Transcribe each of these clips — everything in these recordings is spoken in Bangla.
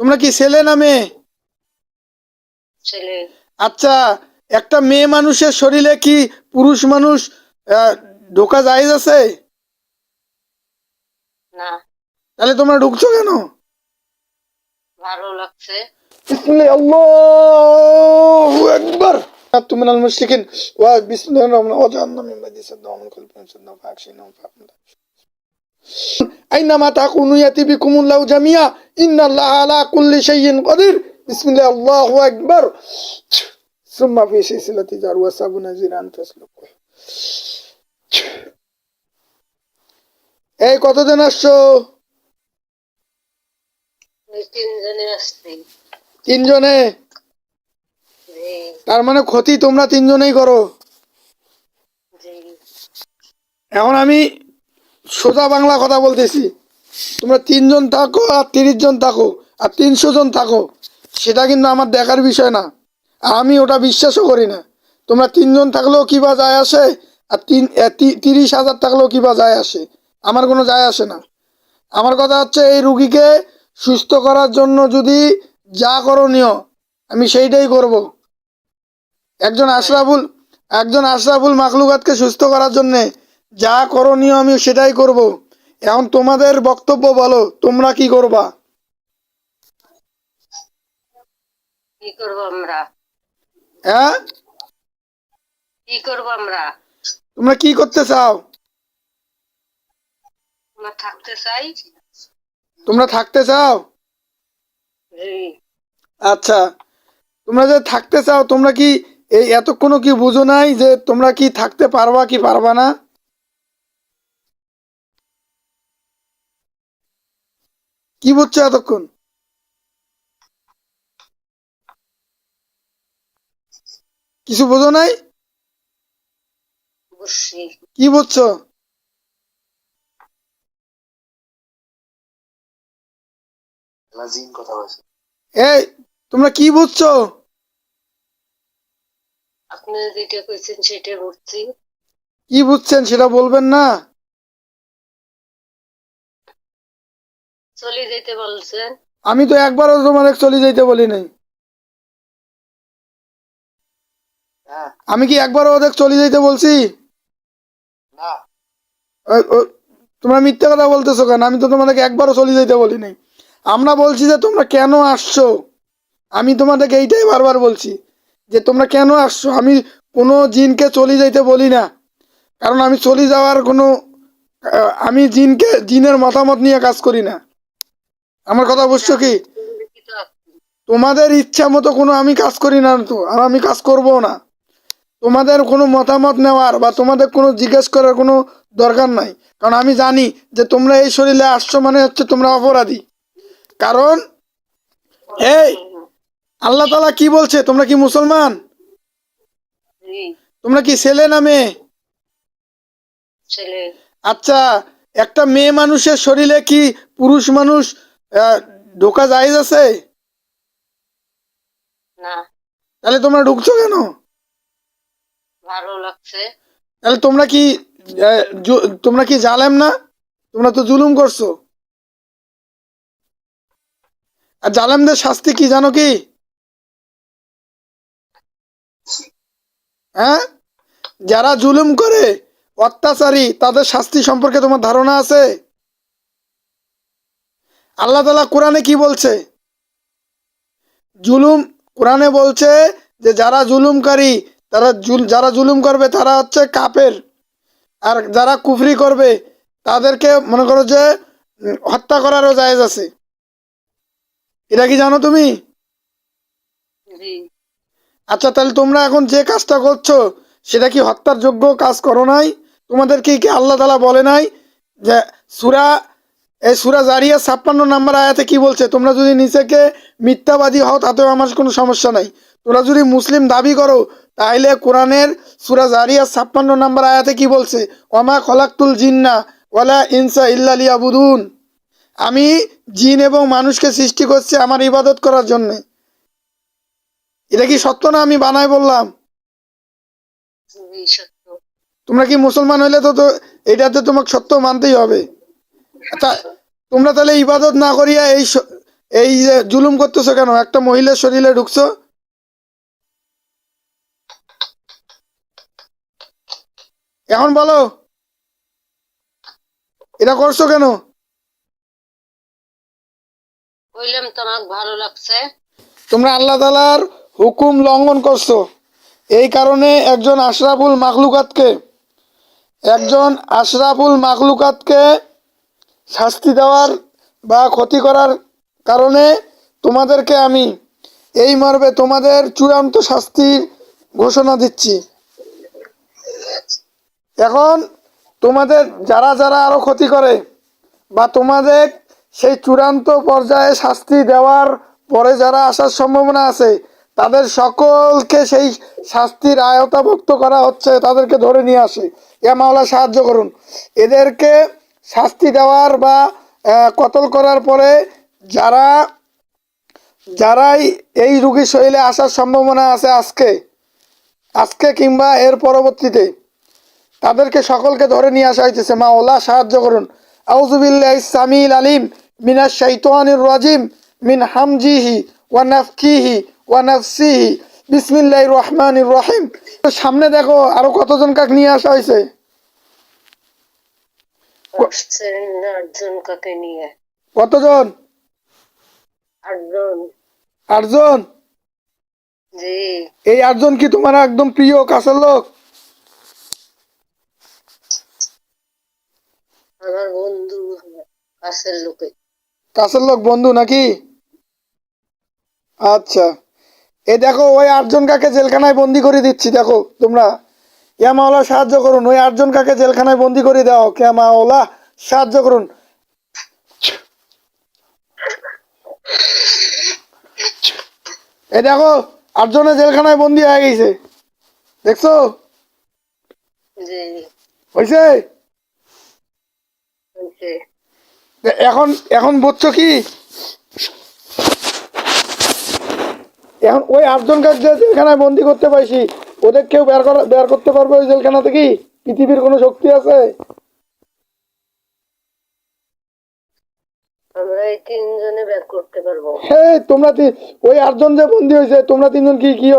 তোমরা কি ছেলে না মেয়ে ছেলে আচ্ছা একটা মেয়ে মানুষের শরীরে কি পুরুষ মানুষ আহ, ঢোকা জায়েজ আছে না তাহলে তোমরা ঢুকছো কেন ভালো লাগছে بسم الله الله أكبر أنتم من المشركين وبسم الله الرحمن الرحيم وجعلنا من بعد صدهم من كل بين صدهم فأكشينهم فأقم আইনামা তাকুনু ইয়াতি বিকুমুল্লাহু জামিয়া ইন্নাল্লাহা আলা কুল্লি এই কতজন আসছো? তিনজনে তার মানে ক্ষতি তোমরা তিনজনেই করো। এখন আমি সোজা বাংলা কথা বলতেছি। তোমরা তিনজন থাকো আর তিরিশ জন থাকো, আর তিনশো জন থাকো। সেটা কিন্তু আমার দেখার বিষয় না। আমি ওটা বিশ্বাসও করি না। তোমরা তিনজন থাকলেও কী বা যায় আসে, আর তিন তিরিশ হাজার থাকলেও কী বা যায় আসে? আমার কোনো যায় আসে না। আমার কথা হচ্ছে এই রুগীকে সুস্থ করার জন্য যদি যা করণীয়, আমি সেইটাই করব। একজন আশরাফুল একজন আশরাফুল মাখলুকাতকে সুস্থ করার জন্যে যা করণীয় আমি সেটাই করব। এখন তোমাদের বক্তব্য বলো তোমরা কি করবা? কি করব আমরা? হ্যাঁ? কি করব আমরা? তোমরা কি করতে চাও? আমরা থাকতে চাই? তোমরা থাকতে চাও? আচ্ছা তোমরা যে থাকতে চাও তোমরা কি এই এতক্ষণও কি বুঝো নাই যে তোমরা কি থাকতে পারবা কি পারবা না? কি বুঝছ এতক্ষণ? কিছু বোঝো নাই? কি বুঝছ? এই তোমরা কি বুঝছ? আপনি যেটা কইছেন সেটা বুঝছি। কি বুঝছেন সেটা বলবেন না? চলে যেতে বলছেন? আমি তো একবারও তোমার চলে যাইতে বলি নাই। হ্যাঁ। আমি কি একবারও ওদের চলে যাইতে বলছি? তোমরা মিথ্যে কথা বলতেছো কেন? আমি তো তোমাদেরকে একবারও চলে যাইতে বলি নাই। আমরা বলছি যে তোমরা কেন আসছো? আমি তোমাদেরকে এইটাই বারবার বলছি যে তোমরা কেন আসছো? আমি কোনো জিনকে চলে যাইতে বলি না। কারণ আমি চলে যাওয়ার কোনো আমি জিনকে জিনের মতামত নিয়ে কাজ করি না। আমার কথা বুঝছ কি? তোমাদের ইচ্ছা মতো কোনো আমি কাজ করি না তো আর আমি কাজ করব না। তোমাদের কোনো মতামত নেওয়ার বা তোমাদের কোনো জিজ্ঞেস করার কোনো দরকার নাই। কারণ আমি জানি যে তোমরা এই শরীরে আসছো মানে হচ্ছে তোমরা অপরাধী। কারণ এই আল্লাহ তালা কি বলছে? তোমরা কি মুসলমান? তোমরা কি ছেলে না মেয়ে? আচ্ছা একটা মেয়ে মানুষের শরীরে কি পুরুষ মানুষ ঢোকা জায়েজ আছে? না। তাহলে তোমরা ঢুকছো কেন? ভালো লাগছে। তাহলে তোমরা কি তোমরা কি জালেম না? তোমরা তো জুলুম করছ। আর জালেমদের শাস্তি কি জানো কি? হ্যাঁ? যারা জুলুম করে অত্যাচারী তাদের শাস্তি সম্পর্কে তোমার ধারণা আছে? আল্লাহ তালা কোরআনে কি বলছে? জুলুম কোরআনে বলছে যে যারা জুলুমকারী তারা যারা জুলুম করবে তারা হচ্ছে কাপের আর যারা কুফরি করবে তাদেরকে মনে করো যে হত্যা করারও জায়েজ আছে। এটা কি জানো তুমি? আচ্ছা তাহলে তোমরা এখন যে কাজটা করছ সেটা কি হত্যার যোগ্য কাজ করো নাই? তোমাদেরকে কি আল্লাহ তালা বলে নাই যে সুরা এই সুরাজ জারিয়া ছাপ্পান্ন নাম্বার আয়াতে কি বলছে? তোমরা যদি নিজেকে মিথ্যাবাদী হও তাতেও আমার কোনো সমস্যা নাই। তোমরা যদি মুসলিম দাবি করো তাহলে কোরআনের সুরাজ জারিয়া ছাপ্পান্ন নাম্বার আয়াতে কি বলছে? ওমা খলাক্তুল জিন্না ওয়ালা ইনসা ইল্লা লিয়াবুদুন। আমি জিন এবং মানুষকে সৃষ্টি করছি আমার ইবাদত করার জন্যে। এটা কি সত্য না আমি বানাই বললাম? তোমরা কি মুসলমান হইলে তো তো এটাতে তোমাকে সত্য মানতেই হবে। তোমরা তাহলে ইবাদত না করিয়া এই এই যে জুলুম করতেছো কেন? একটা মহিলার শরীরে ঢুকছো? এখন বলো। এটা করছ কেন? কইলাম তোমাকে ভালো লাগছে। তোমরা আল্লাহ তালার হুকুম লঙ্ঘন করছ। এই কারণে একজন আশরাফুল মাখলুকাতকে একজন আশরাফুল মাখলুকাতকে শাস্তি দেওয়ার বা ক্ষতি করার কারণে তোমাদেরকে আমি এই মর্মে তোমাদের চূড়ান্ত শাস্তির ঘোষণা দিচ্ছি। এখন তোমাদের যারা যারা আরও ক্ষতি করে বা তোমাদের সেই চূড়ান্ত পর্যায়ে শাস্তি দেওয়ার পরে যারা আসার সম্ভাবনা আছে, তাদের সকলকে সেই শাস্তির আয়তাভুক্ত করা হচ্ছে, তাদেরকে ধরে নিয়ে আসে। ইয়া মাওলা সাহায্য করুন। এদেরকে শাস্তি দেওয়ার বা কতল করার পরে যারা, যারাই এই রুগীর শরীরে আসার সম্ভাবনা আছে আজকে আজকে কিংবা এর পরবর্তীতে, তাদেরকে সকলকে ধরে নিয়ে আসা হইতেছে। মা ওলা, সাহায্য করুন। আউজুবিল্লাহ সামিল আলিম, মিনাশ শাইতানির রাজিম, মিন হামজিহি ওয়া নাফকিহি বিসমিল্লাহির রহমানির রহিম। সামনে দেখো আরও কতজন কাক নিয়ে আসা হয়েছে আসছে আটজন কাকে নিয়ে? কতজন? আটজন। আটজন? জি। এই আটজন কি তোমার একদম প্রিয় কাছের লোক? আমার বন্ধু কাছের লোকে। কাছের লোক বন্ধু নাকি? আচ্ছা। এই দেখো ওই আটজন কাকে জেলখানায় বন্দি করে দিচ্ছি দেখো তোমরা। ইয়া মাওলা সাহায্য করুন। ওই আটজন কাকে জেলখানায় বন্দি করে দাও কে মাওলা সাহায্য করুন। এই দেখো আটজনে জেলখানায় বন্দি হয়ে গেছে। দেখছ? হয়েছে। এখন এখন বুঝছ কি? এখন ওই আটজনকে যে জেলখানায় বন্দি করতে পাইছি ওদের কেউ বের করা বের করতে পারবে ওই জেলখানা থেকে পৃথিবীর কোনো শক্তি আছে? আমরা এই তিনজনে বের করতে পারব। হে তোমরা ওই আটজন যে বন্দি হয়েছে তোমরা তিনজন কি কি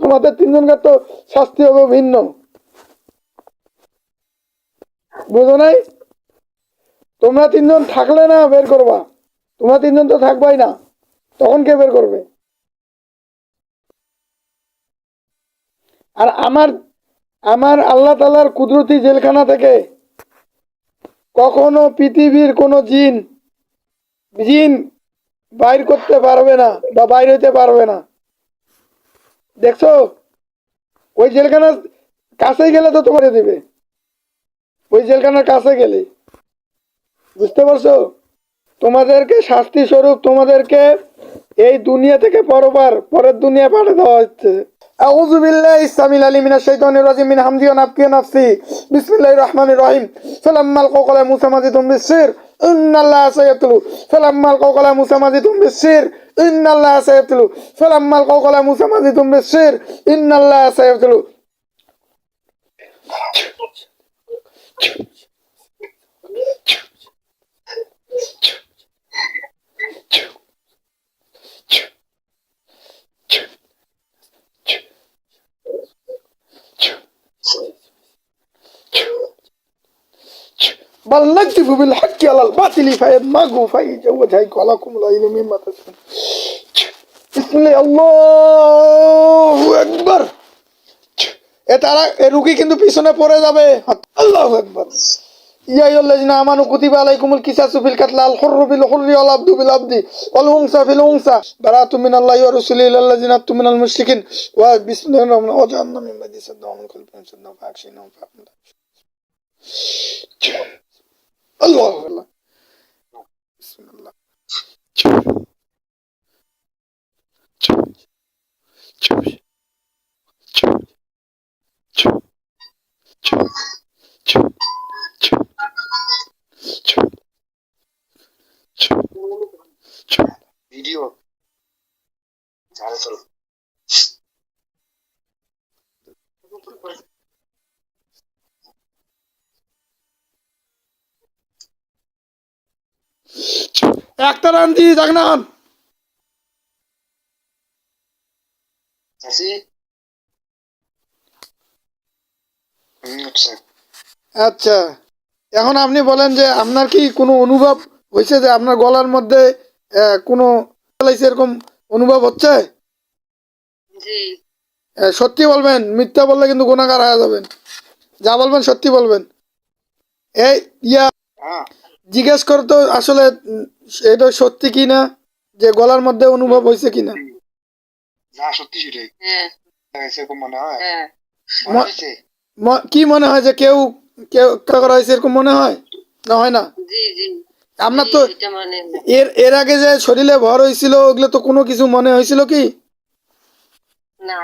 তোমাদের তিনজনকার তো শাস্তি হবে ভিন্ন। বুঝো নাই? তোমরা তিনজন থাকলে না বের করবা। তোমরা তিনজন তো থাকবাই না। তখন কে বের করবে? আর আমার আমার আল্লাহ তালার কুদরতি জেলখানা থেকে কখনো পৃথিবীর কোনো জিন জিন বাইর করতে পারবে না বা বাইর হইতে পারবে না। দেখছ? ওই জেলখানার কাছে গেলে তো তোমারে দিবে। ওই জেলখানার কাছে গেলে। বুঝতে পারছ? তোমাদেরকে শাস্তি স্বরূপ তোমাদেরকে এই দুনিয়া থেকে পরবার, পরের দুনিয়া পাঠিয়ে দেওয়া হচ্ছে। أعوذ بالله السميع العليم من الشيطان الرجيم من حمدي ونفخي ونفسي بسم الله الرحمن الرحيم. فلما القوا قال موسى ما جئتم بالسحر إن الله سيبتلو. فلما القوا قال موسى ما جئتم بالسحر إن الله سيبتلو. فلما القوا قال موسى ما جئتم بالسحر إن الله سيبتلو. بل نكتب بالحق على الباطل فيدمغه فيجوز هيك ولكم العلم مما تسمعون بسم الله الله একবার এ তারা এ রুগী কিন্তু পিছনে পড়ে যাবে আল্লাহু আকবার ইয়া আইয়ুহাল্লাযিনা আমানু কুতিবা আলাইকুমুল কিসাসু ফিল কাতলা আল হুররু বিল হুররি ওয়াল আবদু বিল আবদি ওয়াল উনসা ফিল উনসা বারাতু মিনাল্লাহি ওয়া রাসূলিহি ইলাল্লাযিনা আতু মিনাল মুশরিকিন ওয়া বিসমিল্লাহির রহমানির রহিম ওয়া জাহান্নাম মিন বাদি সাদ্দাম মিন কুলবিন Allah Allah. Bismillah. Çabuk. Çabuk. Çabuk. Çabuk. Çabuk. Çabuk. Çabuk. Çabuk. Çabuk. Çabuk. Çabuk. Video. Çağrı sorun. হুম আচ্ছা। আচ্ছা এখন আপনি বলেন যে আপনার কি কোনো অনুভব হয়েছে যে আপনার গলার মধ্যে কোনো এরকম অনুভব হচ্ছে? সত্যি বলবেন মিথ্যা বললে কিন্তু গুণাগার হয়ে যাবেন। যা বলবেন সত্যি বলবেন। এই ইয়া হ্যাঁ। জিজ্ঞেস করে তো আসলে এটা সত্যি কি না যে গলার মধ্যে অনুভব হয়েছে কিনা? না যা সত্যি সেটাই। হ্যাঁ। সেরকম মনে হয়। হ্যাঁ। মনে কি মনে হয় যে কেউ কেউ করা হয়েছে এরকম মনে হয়? না হয় না? জি জি। আপনার তো মানে এর এর আগে যে শরীরে ভর হয়েছিল ওগুলো তো কোনো কিছু মনে হয়েছিল কি? না।